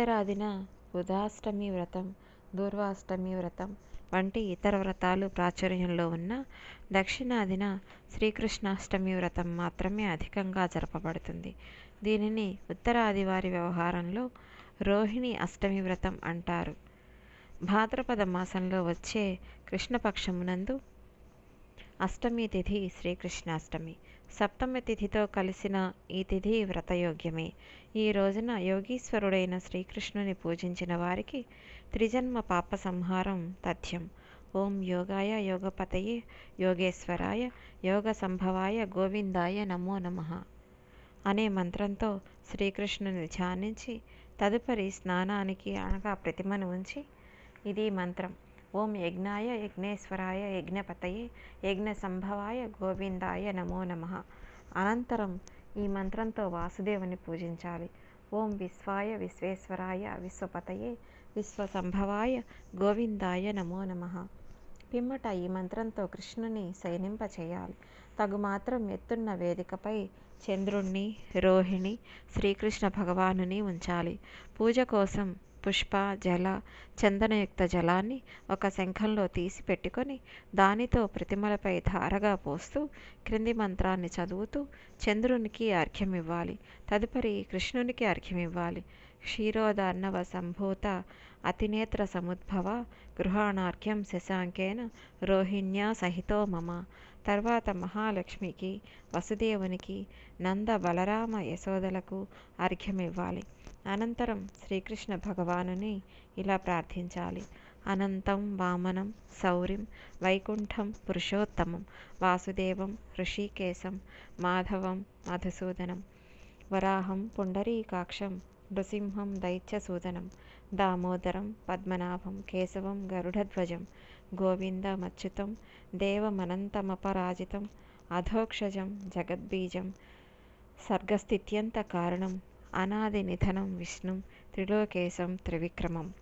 ఉత్తరాదిన బుధాష్టమి వ్రతం దూర్వాష్టమి వ్రతం వంటి ఇతర వ్రతాలు ప్రాచుర్యంలో ఉన్న దక్షిణాదిన శ్రీకృష్ణాష్టమి వ్రతం మాత్రమే అధికంగా జరపబడుతుంది. దీనిని ఉత్తరాదివారి వ్యవహారంలో రోహిణి అష్టమి వ్రతం అంటారు. భాద్రపద మాసంలో వచ్చే కృష్ణపక్షమునందు అష్టమి తిథి శ్రీకృష్ణాష్టమి. సప్తమి తిథితో కలిసిన ఈ తిథి వ్రతయోగ్యమే. ఈ రోజున యోగీశ్వరుడైన శ్రీకృష్ణుని పూజించిన వారికి త్రిజన్మ పాప సంహారం తథ్యం. ఓం యోగాయ యోగపతయే యోగేశ్వరాయ యోగ సంభవాయ గోవిందాయ నమో నమ అనే మంత్రంతో శ్రీకృష్ణుని ధ్యానించి తదుపరి స్నానానికి అనగా ప్రతిమను ఉంచి ఇది మంత్రం. ఓం యజ్ఞాయ యజ్ఞేశ్వరాయ యజ్ఞపతయే యజ్ఞ సంభవాయ గోవిందాయ నమో నమ అనంతరం ఈ మంత్రంతో వాసుదేవుని పూజించాలి. ఓం విశ్వాయ విశ్వేశ్వరాయ విశ్వపతయే విశ్వసంభవాయ గోవిందాయ నమో నమ. పిమ్మట ఈ మంత్రంతో కృష్ణుని సైనింప చేయాలి. తగు మాత్రం ఎత్తున్న వేదికపై చంద్రుణ్ణి రోహిణి శ్రీకృష్ణ భగవానుని ఉంచాలి. పూజ కోసం పుష్ప జల చందనయుక్త జలాన్ని ఒక శంఖంలో తీసి పెట్టుకొని దానితో ప్రతిమలపై ధారగా పోస్తూ క్రింది మంత్రాన్ని చదువుతూ చంద్రునికి అర్ఘ్యమివ్వాలి తదుపరి కృష్ణునికి అర్ఘ్యమివ్వాలి క్షీరోదార్ణవ సంభూత అతినేత్ర సముద్భవ గృహాణార్ఘ్యం శశాంకేన రోహిణ్యా సహితో మమ. తర్వాత మహాలక్ష్మికి వసుదేవునికి నంద బలరామ యశోదలకు అర్ఘ్యమివ్వాలి అనంతరం శ్రీకృష్ణ భగవానుని ఇలా ప్రార్థించాలి. అనంతం వామనం శౌరిం వైకుంఠం పురుషోత్తమం వాసుదేవం ఋషికేశం మాధవం మధుసూదనం వరాహం పుండరీకాక్షం నృసింహం దైత్యసూదనం దామోదరం పద్మనాభం కేశవం గరుడధ్వజం గోవిందమచ్యుతం దేవమనంతమపరాజితం అధోక్షజం జగద్బీజం సర్గస్థిత్యంత కారణం అనాది నిధనం విష్ణుం త్రిలోకేశం త్రివిక్రమం.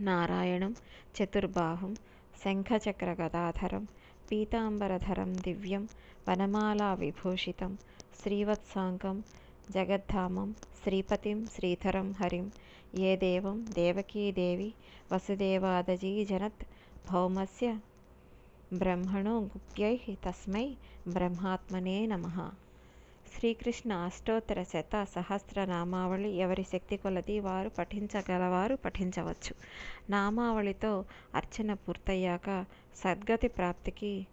నారాయణం చతుర్బాహుం శంఖచక్ర గదాధరం పీతాంబరధరం దివ్యం వనమాలా విభూషితం శ్రీవత్సాంగం జగద్ధామం శ్రీపతిం శ్రీధరం హరిం. ఏ దేవం? దేవకీదేవి వసుదేవాదజీ జనత్ భౌమస్య బ్రహ్మణో గుప్యై తస్మై బ్రహ్మాత్మనే నమ. శ్రీకృష్ణ అష్టోత్తర శత సహస్ర నామావళి ఎవరి శక్తి కొలది వారు పఠించగలవారు పఠించవచ్చు. నామావళితో అర్చన పూర్తయ్యాక సద్గతి ప్రాప్తికి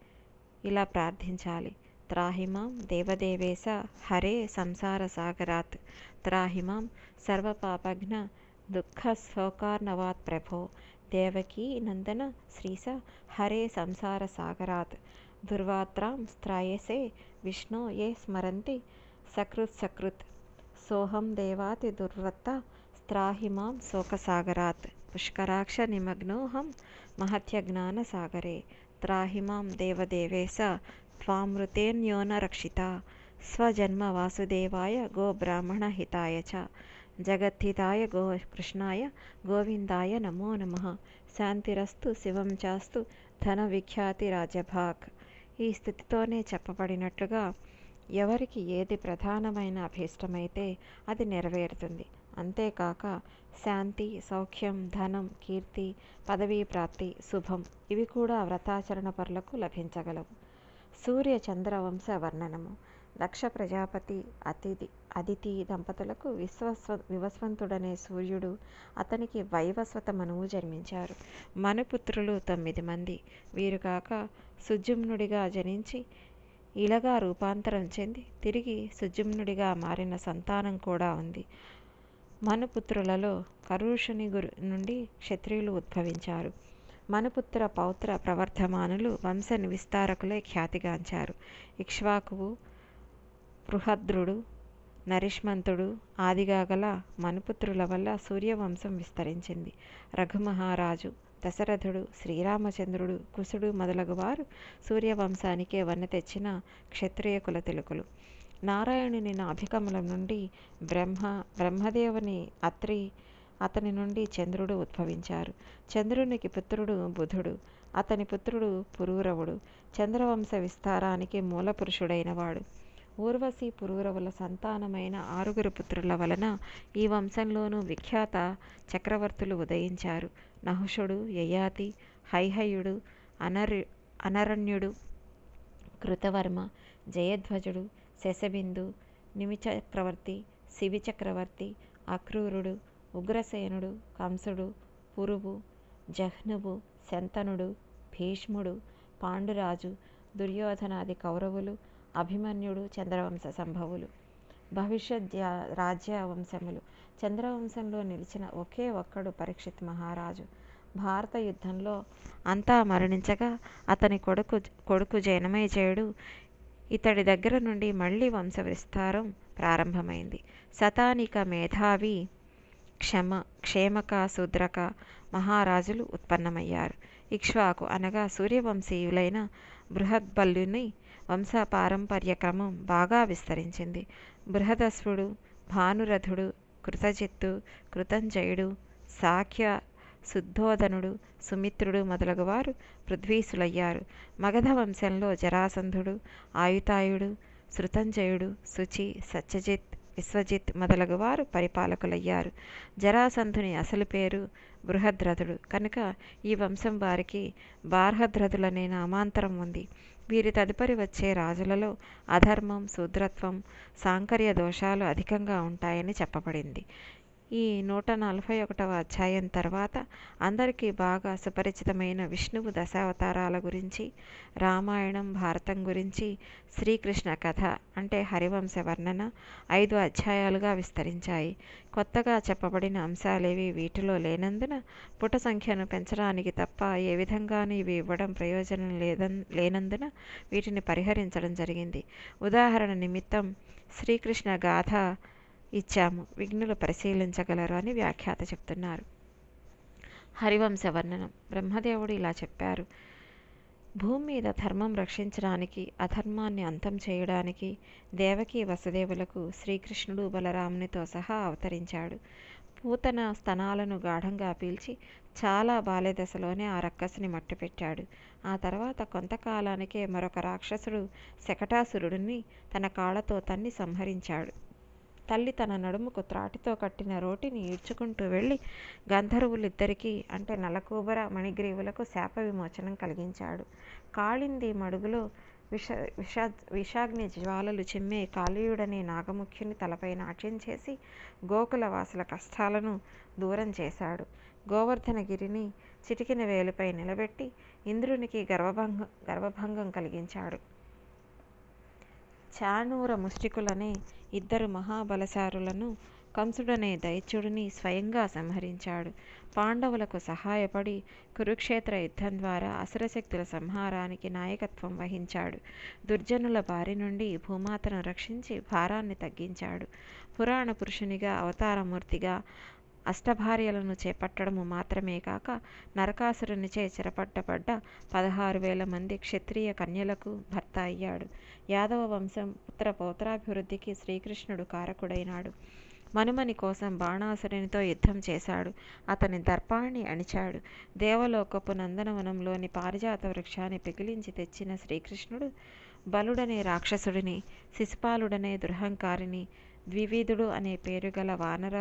ఇలా ప్రార్థించాలి. త్రాహిమాం దేవదేవేశ హరే సంసార సాగరాత్. త్రాహిమాం సర్వపాపఘ్న దుఃఖ శోకార్ణవాత్ ప్రభో. దేవకీ నందన శ్రీస హరే సంసార సాగరాత్. दुर्वात्रां स्त्रायसे विष्णो ये स्मरन्ति। सकृत्सकृत् सोऽहं देवातिदुर्वृत्ता स्त्राहि माँ शोकसागरात्। पुष्कराक्षनिमग्नोऽहं महत्यज्ञानसागरे। त्राहि माँ देवदेवेश त्वामृतेऽन्यो न रक्षिता। स्वजन्मवासुदेवाय गोब्राह्मणहिताय च। जगत्थिताय गो कृष्णाय गोविन्दाय नमो नमः। शान्तिरस्तु, शिवं चास्तु धनविख्यातिराजभाक् ఈ స్థితితోనే చెప్పబడినట్లుగా ఎవరికి ఏది ప్రధానమైన అభీష్టమైతే అది నెరవేరుతుంది. అంతేకాక శాంతి సౌఖ్యం ధనం కీర్తి పదవీ ప్రాప్తి శుభం ఇవి కూడా వ్రతాచరణ పరులకు లభించగలవు. సూర్య చంద్రవంశ వర్ణనము. దక్ష ప్రజాపతి అతిథి అదితి దంపతులకు విశ్వస్వ వివస్వంతుడనే సూర్యుడు అతనికి వైవస్వత మనువు జన్మించారు. మనుపుత్రులు తొమ్మిది మంది. వీరు కాక సుజుమ్నుడిగా జనించి ఇలగా రూపాంతరం చెంది తిరిగి సుజుమ్నుడిగా మారిన సంతానం కూడా ఉంది. మనుపుత్రులలో కరుషుని గురు నుండి క్షత్రియులు ఉద్భవించారు. మనుపుత్ర పౌత్ర ప్రవర్ధమానులు వంశ విస్తారకులే ఖ్యాతిగాంచారు. ఇక్ష్వాకువు బృహద్రుడు నరిష్మంతుడు ఆదిగాగల మనుపుత్రుల వల్ల సూర్యవంశం విస్తరించింది. రఘుమహారాజు దశరథుడు శ్రీరామచంద్రుడు కుశుడు మొదలగువారు సూర్యవంశానికే వన్నె తెచ్చిన క్షత్రియ కుల తెలుకులు. నారాయణుని నాభికమలం నుండి బ్రహ్మ బ్రహ్మదేవుని అత్రి అతని నుండి చంద్రుడు ఉద్భవించారు. చంద్రునికి పుత్రుడు బుధుడు అతని పుత్రుడు పురూరవుడు. చంద్రవంశ విస్తారానికి మూల పురుషుడైనవాడు ఊర్వశి పురూరవుల సంతానమైన ఆరుగురు పుత్రుల వలన ఈ వంశంలోనూ విఖ్యాత చక్రవర్తులు ఉదయించారు. నహుషుడు యయాతి హైహయుడు అనర్ అనరణ్యుడు కృతవర్మ జయధ్వజుడు శశబిందు నిమిచక్రవర్తి శివి చక్రవర్తి అక్రూరుడు ఉగ్రసేనుడు కంసుడు పురువు జహ్నువు శంతనుడు భీష్ముడు పాండురాజు దుర్యోధనాది కౌరవులు అభిమన్యుడు చంద్రవంశ సంభవులు భవిష్యత్ రాజ్య వంశములు చంద్రవంశంలో నిలిచిన ఒకే ఒక్కడు పరీక్షిత్ మహారాజు. భారత యుద్ధంలో అంతా మరణించగా అతని కొడుకు కొడుకు జనమేజయుడు ఇతడి దగ్గర నుండి మళ్ళీ వంశ విస్తారం ప్రారంభమైంది. శతానిక మేధావి క్షమ క్షేమక శూద్రక మహారాజులు ఉత్పన్నమయ్యారు. ఇక్ష్వాకు అనగా సూర్యవంశీయులైన బృహద్బల్యుని వంశపారంపర్య క్రమం బాగా విస్తరించింది. బృహదశ్వుడు భానురథుడు కృతజిత్తు కృతంజయుడు సాఖ్య శుద్ధోదనుడు సుమిత్రుడు మొదలగువారు పృథ్వీసులయ్యారు. మగధ వంశంలో జరాసంధుడు ఆయుతాయుడు శృతంజయుడు శుచి సత్యజిత్ విశ్వజిత్ మొదలగువారు పరిపాలకులయ్యారు. జరాసంధుని అసలు పేరు బృహద్రథుడు. కనుక ఈ వంశం వారికి బార్హద్రథులనే నామాంతరం ఉంది. వీరి తదుపరి వచ్చే రాజులలో అధర్మం శూద్రత్వం సాంకర్య దోషాలు అధికంగా ఉంటాయని చెప్పబడింది. ఈ నూట నలభై ఒకటవ అధ్యాయం తర్వాత అందరికీ బాగా సుపరిచితమైన విష్ణువు దశావతారాల గురించి రామాయణం భారతం గురించి శ్రీకృష్ణ కథ అంటే హరివంశ వర్ణన ఐదు అధ్యాయాలుగా విస్తరించాయి. కొత్తగా చెప్పబడిన అంశాలేవి వీటిలో లేనందున పుట సంఖ్యను పెంచడానికి తప్ప ఏ విధంగానూ ఇవి ఇవ్వడం ప్రయోజనం లేదన్ లేనందున వీటిని పరిహరించడం జరిగింది. ఉదాహరణ నిమిత్తం శ్రీకృష్ణ గాథ ఇచ్చాము. విఘ్నులు పరిశీలించగలరు అని వ్యాఖ్యాత చెప్తున్నారు. హరివంశ వర్ణనం బ్రహ్మదేవుడు ఇలా చెప్పారు. భూమి మీద ధర్మం రక్షించడానికి అధర్మాన్ని అంతం చేయడానికి దేవకి వసుదేవులకు శ్రీకృష్ణుడు బలరామునితో సహా అవతరించాడు. పూతన స్తనాలను గాఢంగా పీల్చి చాలా బాల్యదశలోనే ఆ రక్కసిని మట్టిపెట్టాడు. ఆ తర్వాత కొంతకాలానికే మరొక రాక్షసుడు శకటాసురుడిని తన కాళ్ళతో తన్ని సంహరించాడు. తల్లి తన నడుముకు త్రాటితో కట్టిన రోటిని ఈడ్చుకుంటూ వెళ్ళి గంధర్వులిద్దరికీ అంటే నలకూబర మణిగ్రీవులకు శాప విమోచనం కలిగించాడు. కాళింది మడుగులో విష విష విషాగ్ని జ్వాలలు చిమ్మే కాళీయుడనే నాగముఖ్యుని తలపై నాట్యం చేసి గోకుల వాసుల కష్టాలను దూరం చేశాడు. గోవర్ధనగిరిని చిటికిన వేలుపై నిలబెట్టి ఇంద్రునికి గర్వభంగం గర్వభంగం కలిగించాడు. చానూర ముష్టికులనే ఇద్దరు మహాబలశారులను కంసుడనే దైత్యుడిని స్వయంగా సంహరించాడు. పాండవులకు సహాయపడి కురుక్షేత్ర యుద్ధం ద్వారా అసురశక్తుల సంహారానికి నాయకత్వం వహించాడు. దుర్జనుల బారి నుండి భూమాతను రక్షించి భారాన్ని తగ్గించాడు. పురాణ పురుషునిగా అవతారమూర్తిగా అష్టభార్యలను చేపట్టడము మాత్రమే కాక నరకాసురునిచే చెరపట్టబడ్డ పదహారు వేల మంది క్షత్రియ కన్యలకు భర్త అయ్యాడు. యాదవ వంశం పుత్ర పౌత్రాభివృద్ధికి శ్రీకృష్ణుడు కారకుడైనాడు. మనుమని కోసం బాణాసురునితో యుద్ధం చేశాడు. అతని దర్పాన్ని అణిచాడు. దేవలోకపు నందనవనంలోని పారిజాత వృక్షాన్ని పిగిలించి తెచ్చిన శ్రీకృష్ణుడు బలుడనే రాక్షసుడిని శిశుపాలుడనే దురహంకారిని ద్వివిధుడు అనే పేరు గల వానర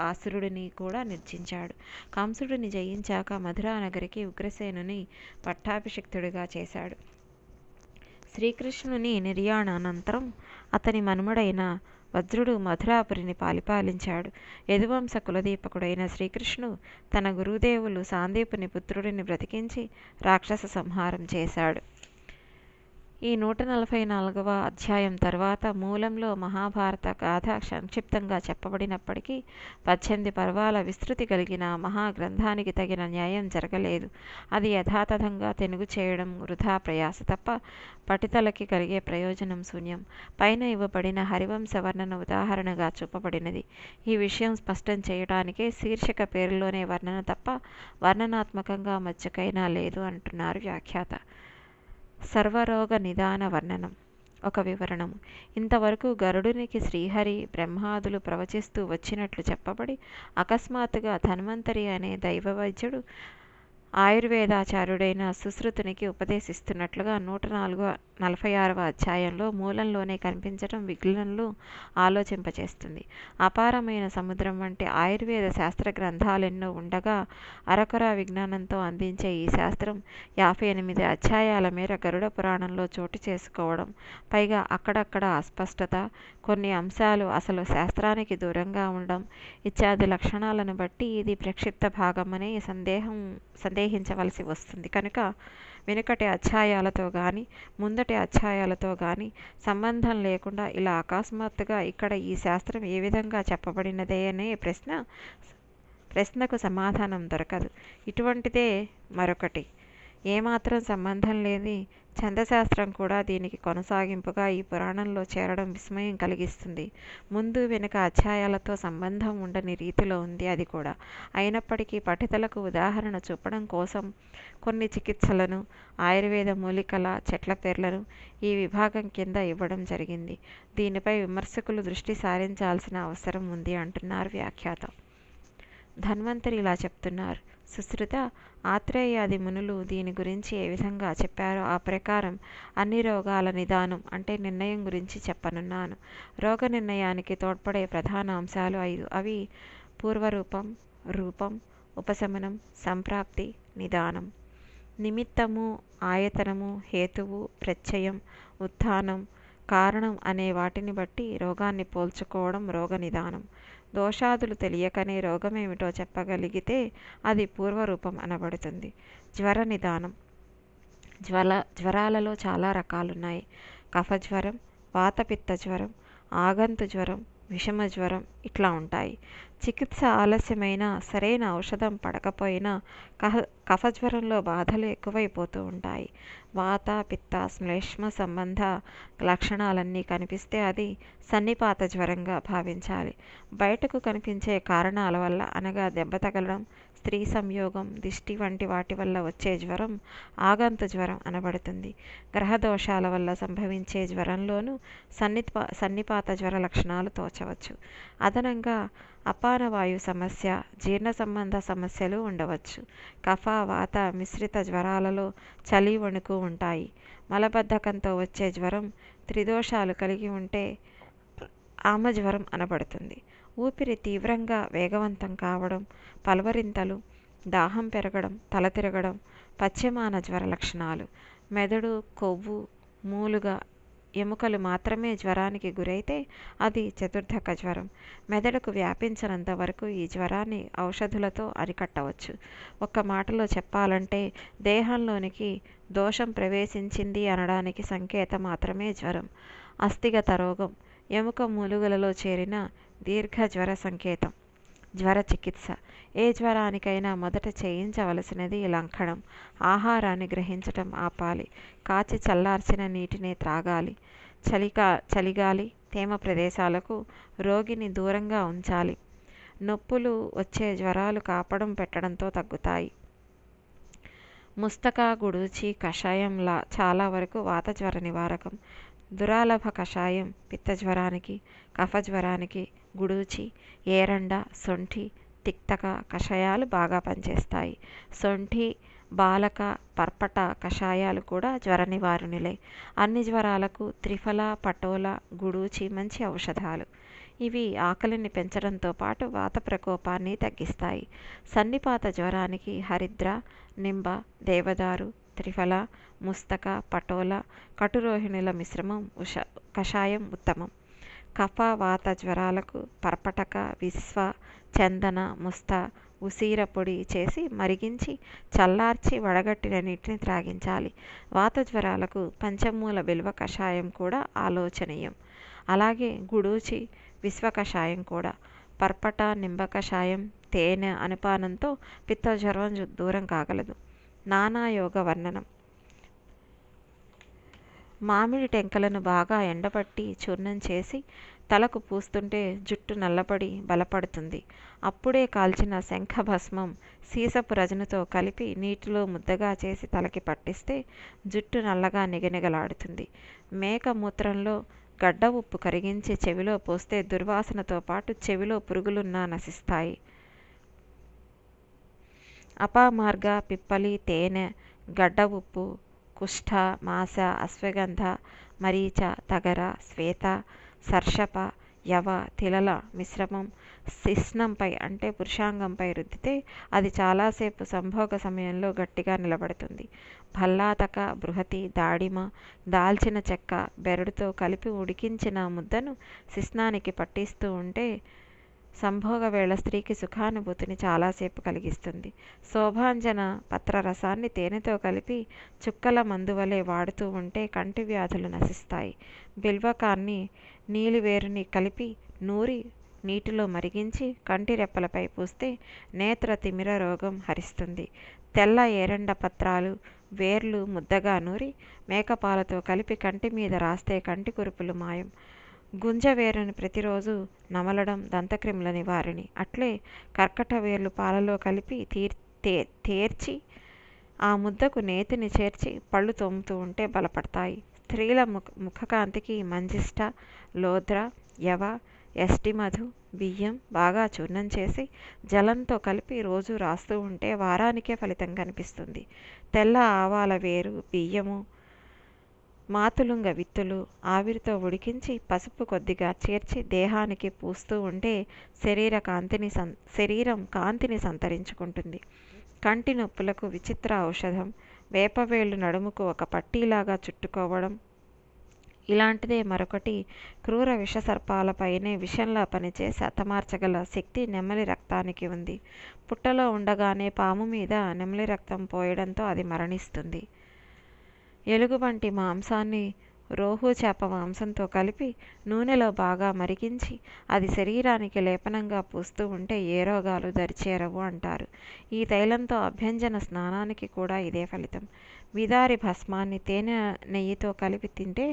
ఆసురుడిని కూడా నిర్జించాడు. కంసుడిని జయించాక మధురానగరికి ఉగ్రసేనుని పట్టాభిషిక్తుడిగా చేశాడు. శ్రీకృష్ణుని నిర్యాణానంతరం అతని మనుమడైన వజ్రుడు మధురాపురిని పాలిపాలించాడు యదువంశ కులదీపకుడైన శ్రీకృష్ణుడు తన గురుదేవులు సాందీపుని పుత్రుడిని బ్రతికించి రాక్షస సంహారం చేశాడు. ఈ నూట నలభై నాలుగవ అధ్యాయం తర్వాత మూలంలో మహాభారత గాథ సంక్షిప్తంగా చెప్పబడినప్పటికీ పద్దెనిమిది పర్వాల విస్తృతి కలిగిన మహాగ్రంథానికి తగిన న్యాయం జరగలేదు. అది యథాతథంగా తెనుగు చేయడం వృధా ప్రయాస తప్ప పఠితలకి కలిగే ప్రయోజనం శూన్యం. పైన ఇవ్వబడిన హరివంశ వర్ణన ఉదాహరణగా చూపబడినది. ఈ విషయం స్పష్టం చేయడానికే శీర్షిక పేరులోనే వర్ణన తప్ప వర్ణనాత్మకంగా మచ్చకైనా లేదు అంటున్నారు వ్యాఖ్యాత. సర్వరోగ నిదాన వర్ణనం. ఒక వివరణం ఇంతవరకు గరుడునికి శ్రీహరి బ్రహ్మాదులు ప్రవచిస్తూ వచ్చినట్లు చెప్పబడి అకస్మాత్తుగా ధన్వంతరి అనే దైవ వైద్యుడు ఆయుర్వేదాచార్యుడైన సుశ్రుతునికి ఉపదేశిస్తున్నట్లుగా నూట నాలుగు నలభై ఆరవ అధ్యాయంలో మూలంలోనే కనిపించటం విఘ్నులను ఆలోచింపచేస్తుంది. అపారమైన సముద్రం వంటి ఆయుర్వేద శాస్త్ర గ్రంథాలెన్నో ఉండగా అరకొర విజ్ఞానంతో అందించే ఈ శాస్త్రం యాభై ఎనిమిది అధ్యాయాల మేర గరుడ పురాణంలో చోటు చేసుకోవడం పైగా అక్కడక్కడ అస్పష్టత కొన్ని అంశాలు అసలు శాస్త్రానికి దూరంగా ఉండడం ఇత్యాది లక్షణాలను బట్టి ఇది ప్రక్షిప్త భాగమని సందేహం సందేహించవలసి వస్తుంది. కనుక వెనుకటి అధ్యాయాలతో కానీ ముందటి అధ్యాయాలతో కానీ సంబంధం లేకుండా ఇలా అకస్మాత్తుగా ఇక్కడ ఈ శాస్త్రం ఏ విధంగా చెప్పబడినదే అనే ప్రశ్న ప్రశ్నకు సమాధానం దొరకదు. ఇటువంటిదే మరొకటి. ఏమాత్రం సంబంధం లేని ఛందశాస్త్రం కూడా దీనికి కొనసాగింపుగా ఈ పురాణంలో చేరడం విస్మయం కలిగిస్తుంది. ముందు వెనుక అధ్యాయాలతో సంబంధం ఉండని రీతిలో ఉంది అది కూడా. అయినప్పటికీ పఠితలకు ఉదాహరణ చూపడం కోసం కొన్ని చికిత్సలను ఆయుర్వేద మూలికల చెట్ల పేర్లను ఈ విభాగం కింద ఇవ్వడం జరిగింది. దీనిపై విమర్శకులు దృష్టి సారించాల్సిన అవసరం ఉంది అంటున్నారు వ్యాఖ్యాత. ధన్వంతరి ఇలా చెప్తున్నారు. సుశ్రుత ఆత్రేయాది మునులు దీని గురించి ఏ విధంగా చెప్పారో ఆ ప్రకారం అన్ని రోగాల నిదానం అంటే నిర్ణయం గురించి చెప్పనున్నాను. రోగ నిర్ణయానికి తోడ్పడే ప్రధాన అంశాలు ఐదు. అవి పూర్వరూపం రూపం ఉపశమనం సంప్రాప్తి నిదానం. నిమిత్తము ఆయతనము హేతువు ప్రత్యయం ఉత్థానం కారణం అనే వాటిని బట్టి రోగాన్ని పోల్చుకోవడం రోగ నిదానం. దోషాదులు తెలియకనే రోగమేమిటో చెప్పగలిగితే అది పూర్వరూపం అనబడుతుంది. జ్వర నిదానం. జ్వర జ్వరాలలో చాలా రకాలున్నాయి. కఫజ్వరం వాతపిత్త జ్వరం ఆగంతు జ్వరం విషమ జ్వరం ఇట్లా ఉంటాయి. చికిత్స ఆలస్యమైన సరైన ఔషధం పడకపోయినా కఫ కఫజ్వరంలో బాధలు ఎక్కువైపోతూ ఉంటాయి. వాత పిత్త శ్లేష్మ సంబంధ లక్షణాలన్నీ కనిపిస్తే అది సన్నిపాత జ్వరంగా భావించాలి. బయటకు కనిపించే కారణాల వల్ల అనగా దెబ్బ తగలడం స్త్రీ సంయోగం దిష్టి వంటి వాటి వల్ల వచ్చే జ్వరం ఆగంతు జ్వరం అనబడుతుంది. గ్రహదోషాల వల్ల సంభవించే జ్వరంలోనూ సన్నిపా సన్నిపాత జ్వర లక్షణాలు తోచవచ్చు. అదనంగా అపానవాయు సమస్య జీర్ణ సంబంధ సమస్యలు ఉండవచ్చు. కఫ వాత మిశ్రిత జ్వరాలలో చలి వణుకు ఉంటాయి. మలబద్ధకంతో వచ్చే జ్వరం త్రిదోషాలు కలిగి ఉంటే ఆమ జ్వరం అనబడుతుంది. ఊపిరి తీవ్రంగా వేగవంతం కావడం పలవరింతలు దాహం పెరగడం తల తిరగడం పశ్చిమాన జ్వర లక్షణాలు. మెదడు కొవ్వు మూలుగా ఎముకలు మాత్రమే జ్వరానికి గురైతే అది చతుర్థక జ్వరం. మెదడుకు వ్యాపించినంత వరకు ఈ జ్వరాన్ని ఔషధులతో అరికట్టవచ్చు. ఒక్క మాటలో చెప్పాలంటే దేహంలోనికి దోషం ప్రవేశించింది అనడానికి సంకేతం మాత్రమే జ్వరం. అస్థిగత రోగం ఎముక మూలుగులలో చేరిన దీర్ఘ జ్వర సంకేతం. జ్వర చికిత్స. ఏ జ్వరానికైనా మొదట చేయించవలసినది లంకణం. ఆహారాన్ని గ్రహించటం ఆపాలి. కాచి చల్లార్చిన నీటిని త్రాగాలి. చలిగా చలిగాలి తేమ ప్రదేశాలకు రోగిని దూరంగా ఉంచాలి. నొప్పులు వచ్చే జ్వరాలు కాపడం పెట్టడంతో తగ్గుతాయి. ముస్తక గుడూచి కషాయంలా చాలా వరకు వాత జ్వర నివారకం. దురాలభ కషాయం పిత్తజ్వరానికి కఫజ్వరానికి గుడూచి ఏరండ సొంఠి తిక్తక కషాయాలు బాగా పనిచేస్తాయి. సొంఠి బాలక పర్పట కషాయాలు కూడా జ్వర నివారణలే. అన్ని జ్వరాలకు త్రిఫల పటోల గుడూచి మంచి ఔషధాలు. ఇవి ఆకలిని పెంచడంతో పాటు వాత ప్రకోపాన్ని తగ్గిస్తాయి. సన్నిపాత జ్వరానికి హరిద్ర నింబ దేవదారు త్రిఫల ముస్తక పటోల కటురోహిణుల మిశ్రమం ఉష కషాయం ఉత్తమం. కఫ వాత జ్వరాలకు పర్పటక విశ్వ చందన ముస్త ఉసీర పొడి చేసి మరిగించి చల్లార్చి వడగట్టిన నీటిని త్రాగించాలి. వాత జ్వరాలకు పంచమూల బిల్వ కషాయం కూడా ఆలోచనీయం. అలాగే గుడూచి విశ్వ కషాయం కూడా. పర్పట నింబ కషాయం తేనె అనుపానంతో పిత్తజ్వరం దూరం కాగలదు. నానాయోగ వర్ణనం. మామిడి టెంకలను బాగా ఎండబట్టి చూర్ణం చేసి తలకు పూస్తుంటే జుట్టు నల్లబడి బలపడుతుంది. అప్పుడే కాల్చిన శంఖభస్మం సీసపు రజనుతో కలిపి నీటిలో ముద్దగా చేసి తలకి పట్టిస్తే జుట్టు నల్లగా నిగనిగలాడుతుంది. మేక మూత్రంలో గడ్డ ఉప్పు కరిగించి చెవిలో పోస్తే దుర్వాసనతో పాటు చెవిలో పురుగులున్నా నశిస్తాయి. అపమార్గ పిప్పలి తేనె గడ్డ ఉప్పు కుష్ఠ మాస అశ్వగంధ మరీచ తగర శ్వేత సర్షప యవ తిలల మిశ్రమం శిష్ణంపై అంటే పురుషాంగంపై రుద్దితే అది చాలాసేపు సంభోగ సమయంలో గట్టిగా నిలబడుతుంది. భల్లాతక బృహతి దాడిమ దాల్చిన చెక్క బెరడుతో కలిపి ఉడికించిన ముద్దను శిష్ణానికి పట్టిస్తూ ఉంటే సంభోగ వేళ స్త్రీకి సుఖానుభూతిని చాలాసేపు కలిగిస్తుంది. శోభాంజన పత్ర రసాన్ని తేనెతో కలిపి చుక్కల మందువలే వాడుతూ ఉంటే కంటి వ్యాధులు నశిస్తాయి. బిల్వకాన్ని నీలివేరుని కలిపి నూరి నీటిలో మరిగించి కంటి రెప్పలపై పూస్తే నేత్ర తిమిర రోగం హరిస్తుంది. తెల్ల ఏరండ పత్రాలు వేర్లు ముద్దగా నూరి మేకపాలతో కలిపి కంటి మీద రాస్తే కంటి కురుపులు మాయం. గుంజ వేరుని ప్రతిరోజు నమలడం దంతక్రిముల నివారిణి అట్లే కర్కట వేర్లు పాలలో కలిపి తీర్ తే తేర్చి ఆ ముద్దకు నేతిని చేర్చి పళ్ళు తోముతూ ఉంటే బలపడతాయి. స్త్రీల ముఖ ముఖకాంతికి మంజిష్ట లోద్ర యవ ఎస్టిమధు బియ్యం బాగా చూర్ణం చేసి జలంతో కలిపి రోజు రాస్తూ ఉంటే వారానికే ఫలితం కనిపిస్తుంది. తెల్ల ఆవాల వేరు బియ్యము మాతులుంగ విత్తులు ఆవిరితో ఉడికించి పసుపు కొద్దిగా చేర్చి దేహానికి పూస్తూ ఉంటే శరీర కాంతిని సం శరీరం కాంతిని సంతరించుకుంటుంది. కంటి నొప్పులకు విచిత్ర ఔషధం. వేపవేళ్ళు నడుముకు ఒక పట్టీలాగా చుట్టుకోవడం. ఇలాంటిదే మరొకటి. క్రూర విషసర్పాలపైనే విషంలా పనిచేసి హతమార్చగల శక్తి నెమలి రక్తానికి ఉంది. పుట్టలో ఉండగానే పాము మీద నెమలి రక్తం పోయడంతో అది మరణిస్తుంది. ఎలుగు వంటి మాంసాన్ని రోహు చేప మాంసంతో కలిపి నూనెలో బాగా మరిగించి అది శరీరానికి లేపనంగా పూస్తూ ఉంటే ఏ రోగాలు దరిచేరవు అంటారు. ఈ తైలంతో అభ్యంజన స్నానానికి కూడా ఇదే ఫలితం. విదారి భస్మాన్ని తేనె నెయ్యితో కలిపి తింటే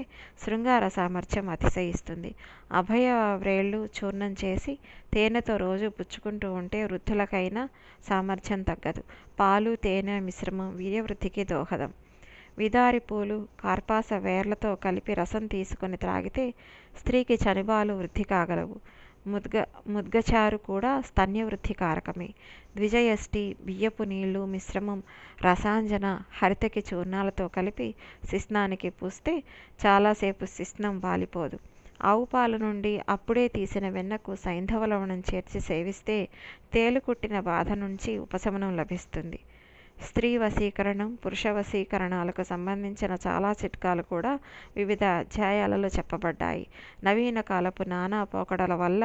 శృంగార సామర్థ్యం అతిశయిస్తుంది. అభయ వ్రేళ్ళు చూర్ణం చేసి తేనెతో రోజు పుచ్చుకుంటూ ఉంటే వృద్ధులకైనా సామర్థ్యం తగ్గదు. పాలు తేనె మిశ్రమం వీర్యవృద్ధికి దోహదం. విదారి పూలు కార్పాస వేర్లతో కలిపి రసం తీసుకొని త్రాగితే స్త్రీకి చనుబాలు వృద్ధి కాగలవు. ముద్గ ముద్గచారు కూడా స్తన్యవృద్ధి కారకమే. ద్విజయష్టి బియ్యపు నీళ్ళు మిశ్రమం రసాంజన హరితకి చూర్ణాలతో కలిపి శిస్నానికి పూస్తే చాలాసేపు శిస్నం వాలిపోదు. ఆవు పాలు నుండి అప్పుడే తీసిన వెన్నకు సైంధవ లవణం చేర్చి సేవిస్తే తేలుకుట్టిన బాధ నుంచి ఉపశమనం లభిస్తుంది. స్త్రీ వశీకరణం పురుష వశీకరణాలకు సంబంధించిన చాలా చిట్కాలు కూడా వివిధ అధ్యాయాలలో చెప్పబడ్డాయి. నవీన కాలపు నానా పోకడల వల్ల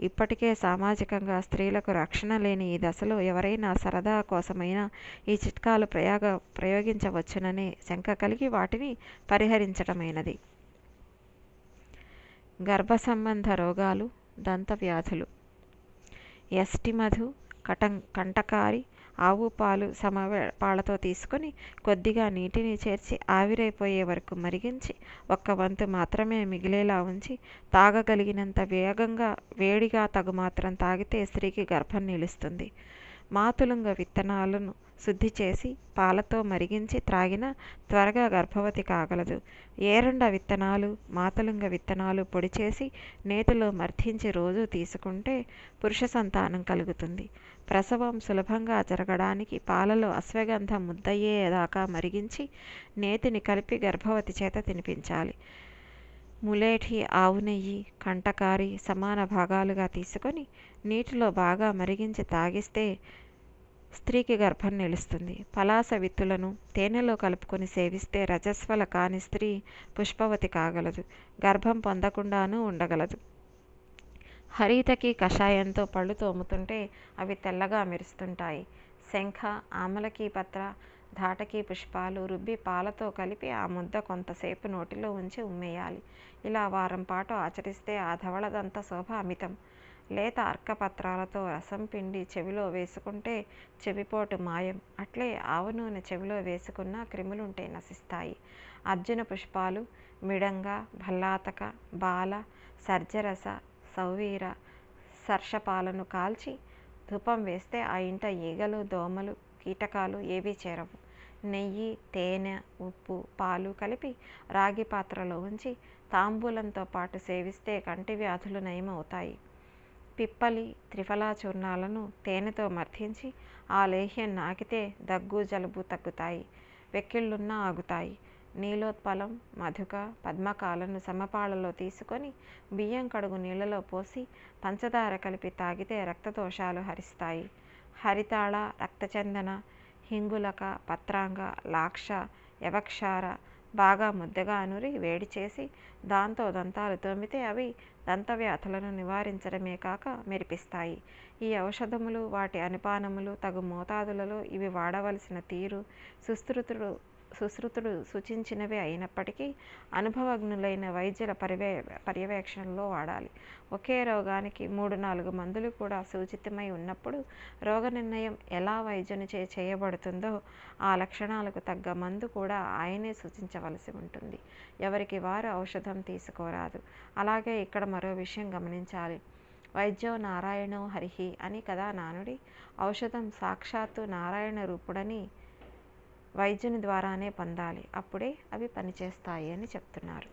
ఇప్పటికే సామాజికంగా స్త్రీలకు రక్షణ లేని ఈ దశలో ఎవరైనా సరదా కోసమైనా ఈ చిట్కాలు ప్రయోగ ప్రయోగించవచ్చుననే శంక కలిగి వాటిని పరిహరించటమైనది గర్భ సంబంధ రోగాలు దంత వ్యాధులు ఎస్టిమధు కటం కంటకారి ఆవు పాలు సమ పాలతో తీసుకొని కొద్దిగా నీటిని చేర్చి ఆవిరైపోయే వరకు మరిగించి ఒక్క వంతు మాత్రమే మిగిలేలా ఉంచి తాగగలిగినంత వేగంగా వేడిగా తగు మాత్రం తాగితే స్త్రీకి గర్భం నిలుస్తుంది. మాతులుంగ విత్తనాలను శుద్ధి చేసి పాలతో మరిగించి త్రాగిన త్వరగా గర్భవతి కాగలదు. ఏరండ విత్తనాలు మాతలుంగ విత్తనాలు పొడి చేసి నేతిలో మర్ధించి రోజు తీసుకుంటే పురుష సంతానం కలుగుతుంది. ప్రసవం సులభంగా జరగడానికి పాలలో అశ్వగంధ ముద్దయ్యేదాకా మరిగించి నేతిని కలిపి గర్భవతి చేత తినిపించాలి. ములేఠి ఆవు నెయ్యి కంటకారి సమాన భాగాలుగా తీసుకొని నీటిలో బాగా మరిగించి తాగిస్తే స్త్రీకి గర్భం నిలుస్తుంది. పలాస విత్తులను తేనెలో కలుపుకొని సేవిస్తే రజస్వల కాని స్త్రీ పుష్పవతి కాగలదు. గర్భం పొందకుండానూ ఉండగలదు. హరితకి కషాయంతో పళ్ళు తోముతుంటే అవి తెల్లగా మెరుస్తుంటాయి. శంఖ ఆమలకి పత్ర ధాటకి పుష్పాలు రుబ్బి పాలతో కలిపి ఆ ముద్ద కొంతసేపు నోటిలో ఉంచి ఉమ్మేయాలి. ఇలా వారం పాటు ఆచరిస్తే ఆ ధవళదంత శోభ అమితం. లేత అర్కపత్రాలతో రసం పిండి చెవిలో వేసుకుంటే చెవిపోటు మాయం. అట్లే ఆవు నూనె చెవిలో వేసుకున్న క్రిములుంటే నశిస్తాయి. అర్జున పుష్పాలు మిడంగ భల్లాతక బాల సర్జరస సౌవీర సర్షపాలను కాల్చి ధూపం వేస్తే ఆ ఇంట ఈగలు దోమలు కీటకాలు ఏవీ చేరవు. నెయ్యి తేనె ఉప్పు పాలు కలిపి రాగి పాత్రలో ఉంచి తాంబూలంతో పాటు సేవిస్తే కంటి వ్యాధులు నయమవుతాయి. పిప్పలి త్రిఫలా చూర్ణాలను తేనెతో మర్ధించి ఆ లేహ్యం నాకితే దగ్గు జలుబు తగ్గుతాయి. వెక్కిళ్ళున్నా ఆగుతాయి. నీలోత్పలం మధుక పద్మకాలను సమపాళలో తీసుకొని బియ్యం కడుగు నీళ్ళలో పోసి పంచదార కలిపి తాగితే రక్తదోషాలు హరిస్తాయి. హరితాళ రక్తచందన హింగులక పత్రాంగ లాక్ష యవక్షార బాగా ముద్దగా నూరి వేడి చేసి దాంతో దంతాలు తోమితే అవి దంతవ్యాధులను నివారించడమే కాక మెరిపిస్తాయి. ఈ ఔషధములు వాటి అనుపానములు తగు మోతాదులలో ఇవి వాడవలసిన తీరు సుశ్రుతుడు సుశ్రుతుడు సూచించినవి అయినప్పటికీ అనుభవజ్ఞులైన వైద్యుల పర్యవే పర్యవేక్షణలో వాడాలి. ఒకే రోగానికి మూడు నాలుగు మందులు కూడా సూచితమై ఉన్నప్పుడు రోగ నిర్ణయం ఎలా వైద్యునిచే చేయబడుతుందో ఆ లక్షణాలకు తగ్గ మందు కూడా ఆయనే సూచించవలసి ఉంటుంది. ఎవరికి వారు ఔషధం తీసుకోరాదు. అలాగే ఇక్కడ మరో విషయం గమనించాలి. వైద్యో నారాయణో హరిహి అని కదా నానుడి ఔషధం సాక్షాత్తు నారాయణ రూపుడని వైద్యుని ద్వారానే పొందాలి. అప్పుడే అవి పనిచేస్తాయి అని చెప్తున్నారు.